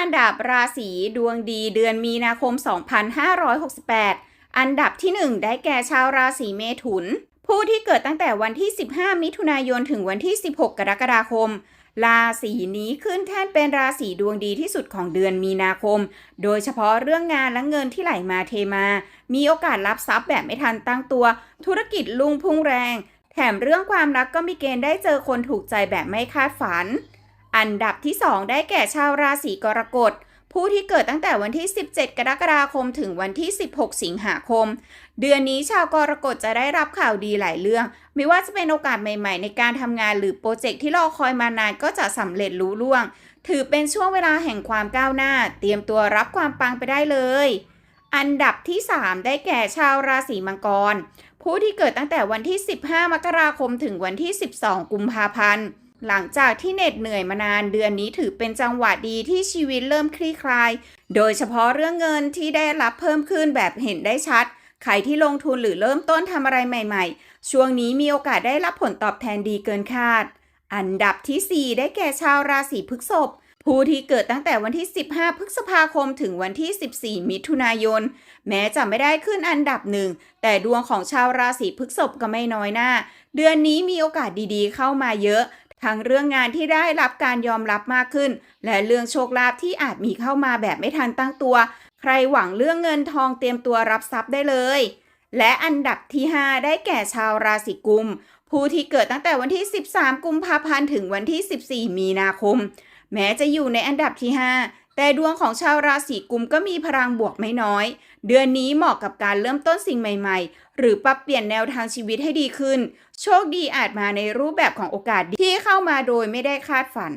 อันดับราศีดวงดีเดือนมีนาคม 2568 อันดับที่ 1 ได้แก่ชาวราศีเมถุน ผู้ที่เกิดตั้งแต่วันที่ 15 มิถุนายนถึงวันที่ 16 กรกฎาคม ราศีนี้ขึ้นแท่นเป็นราศีดวงดีที่สุดของเดือนมีนาคม โดยเฉพาะเรื่องงานและเงินที่ไหลมาเทมา มีโอกาสรับทรัพย์แบบไม่ทันตั้งตัว ธุรกิจลุ่งพุ่งแรง แถมเรื่องความรักก็มีเกณฑ์ได้เจอคนถูกใจแบบไม่คาดฝัน อันดับที่ 2 ได้แก่ชาวราศีกรกฎ ผู้ที่เกิดตั้งแต่วันที่ 17 กรกฎาคมถึงวันที่ 16 สิงหาคม เดือนนี้ชาวกรกฎจะได้รับข่าวดีหลายเรื่อง ไม่ว่าจะเป็นโอกาสใหม่ๆ ในการทำงานหรือโปรเจกต์ที่รอคอยมานานก็จะสำเร็จลุล่วง ถือเป็นช่วงเวลาแห่งความก้าวหน้า เตรียมตัวรับความปังไปได้เลย อันดับที่ 3 ได้แก่ชาวราศีมังกร ผู้ที่เกิดตั้งแต่วันที่ 15 มกราคมถึงวันที่ 12 กุมภาพันธ์ หลังจากที่เหน็ดเหนื่อยมานานเดือนนี้ถือเป็นจังหวะดีที่ชีวิตเริ่มคลี่คลาย โดยเฉพาะเรื่องเงินที่ได้รับเพิ่มขึ้นแบบเห็นได้ชัด ใครที่ลงทุนหรือเริ่มต้นทำอะไรใหม่ ๆ ช่วงนี้มีโอกาสได้รับผลตอบแทนดีเกินคาด อันดับที่ 4 ได้แก่ชาวราศีพฤษภผู้ที่เกิดตั้งแต่วันที่ 15 พฤษภาคมถึงวันที่ 14 มิถุนายน แม้จะไม่ได้ขึ้นอันดับหนึ่ง แต่ดวงของชาวราศีพฤษภก็ไม่น้อยหน้า เดือนนี้มีโอกาสดีๆ เข้ามาเยอะ ทั้งเรื่องงานที่ได้รับการยอมรับมากขึ้น และเรื่องโชคลาภที่อาจมีเข้ามาแบบไม่ทันตั้งตัว ใครหวังเรื่องเงินทองเตรียมตัวรับทรัพย์ได้เลย และอันดับที่ 5 ได้แก่ชาวราศีกุม ผู้ที่เกิดตั้งแต่วันที่ 13 กุมภาพันธ์ถึงวันที่ 14 มีนาคม แม้จะอยู่ในอันดับที่ 5 แต่ดวงของชาวราศีกุมก็มีพลังบวกไม่น้อย เดือนนี้เหมาะกับการเริ่มต้นสิ่งใหม่ ๆ หรือปรับเปลี่ยนแนวทางชีวิตให้ดีขึ้น โชคดีอาจมาในรูปแบบของโอกาสที่เข้ามาโดยไม่ได้คาดฝัน